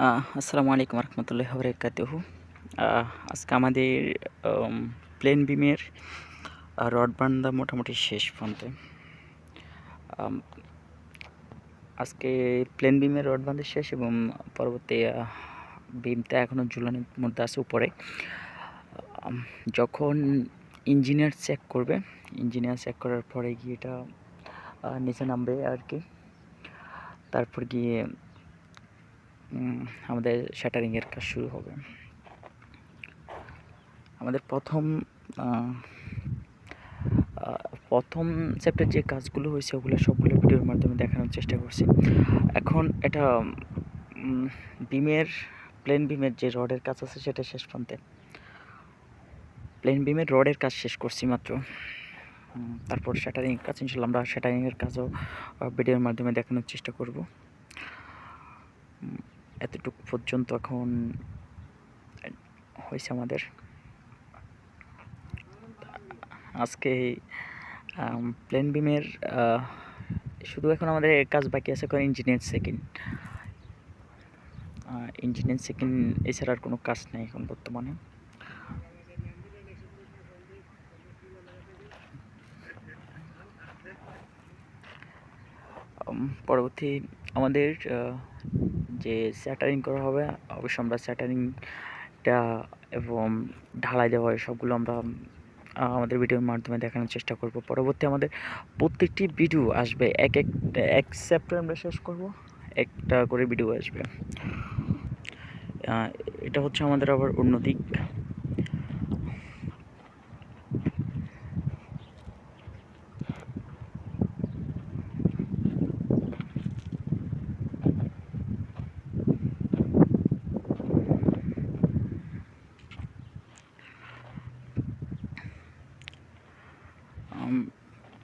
আসসালামু আলাইকুম রহমতুল্লাহ বরকাতহু আজকে আমাদের প্লেন বিমের রড বান্ধা মোটামুটি শেষ পর্যন্ত। আজকে প্লেন বিমের রড বান্ধা শেষ এবং পরবর্তী বিমটা এখনও ঝুলানোর মধ্যে আছে উপরে। যখন ইঞ্জিনিয়ার চেক করবে ইঞ্জিনিয়ার চেক করার পরে গিয়ে এটা নিচে নামবে আর কি। তারপর গিয়ে আমাদের শ্যাটারিংয়ের কাজ শুরু হবে। আমাদের প্রথম প্রথম চ্যাপ্টার যে কাজগুলো হয়েছে, ওগুলো সবগুলো ভিডিওর মাধ্যমে দেখানোর চেষ্টা করছি। এখন এটা বিমের প্লেন বিমের যে রডের কাজ আছে, সেটা শেষ প্রান্তে। প্লেন বিমের রডের কাজ শেষ করছি মাত্র। তারপর শ্যাটারিং কাজ ইনশাল্লাহ আমরা শ্যাটারিংয়ের কাজও ভিডিওর মাধ্যমে দেখানোর চেষ্টা করব। এতটুকু পর্যন্ত এখন হয়েছে আমাদের। আজকে প্লেন বিমের শুধু এখন আমাদের কাজ বাকি আছে, এখন ইঞ্জিনিয়ার সেকেন্ড ইঞ্জিনিয়ার সেকেন্ড এছাড়া আর কোনো কাজ নেই এখন বর্তমানে। পরবর্তী আমাদের যে স্যাটারিং করা হবে অবশ্য আমরা স্যাটারিংটা এবং ঢালাই দেওয়া হয়, সবগুলো আমরা আমাদের ভিডিওর মাধ্যমে দেখানোর চেষ্টা করব। পরবর্তী আমাদের প্রত্যেকটি ভিডিও আসবে, এক এক এক চ্যাপ্টার আমরা শেষ করব, একটা করে ভিডিও আসবে। এটা হচ্ছে আমাদের আবার অন্য দিক।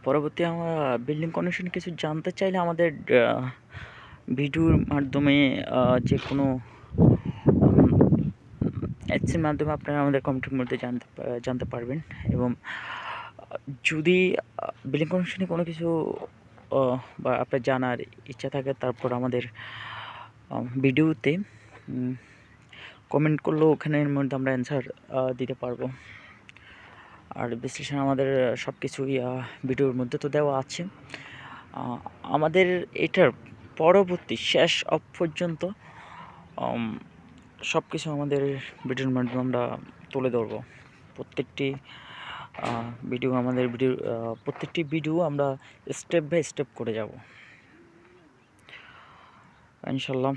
পরবর্তী আমরা বিল্ডিং কন্ডিশন কিছু জানতে চাইলে আমাদের ভিডিওর মাধ্যমে যে কোনো অ্যাডসের মাধ্যমে আপনারা আমাদের কমিটির মধ্যে জানতে জানতে পারবেন। এবং, যদি বিল্ডিং কন্ডিশনে কোনো কিছু বা আপনার জানার ইচ্ছা থাকে, তারপর আমাদের ভিডিওতে কমেন্ট করলেও ওখানের মধ্যে আমরা অ্যান্সার দিতে পারব। আর বিশ্লেষণ আমাদের সব কিছুই ভিডিওর মধ্যে তো দেওয়া আছে। আমাদের এটার পরবর্তী শেষ অব পর্যন্ত সব কিছু আমাদের ভিডিওর মাধ্যমে আমরা তুলে ধরবো। প্রত্যেকটি ভিডিও আমাদের ভিডিও প্রত্যেকটি ভিডিও আমরা স্টেপ বাই স্টেপ করে যাব। ইনশাল্লাহ।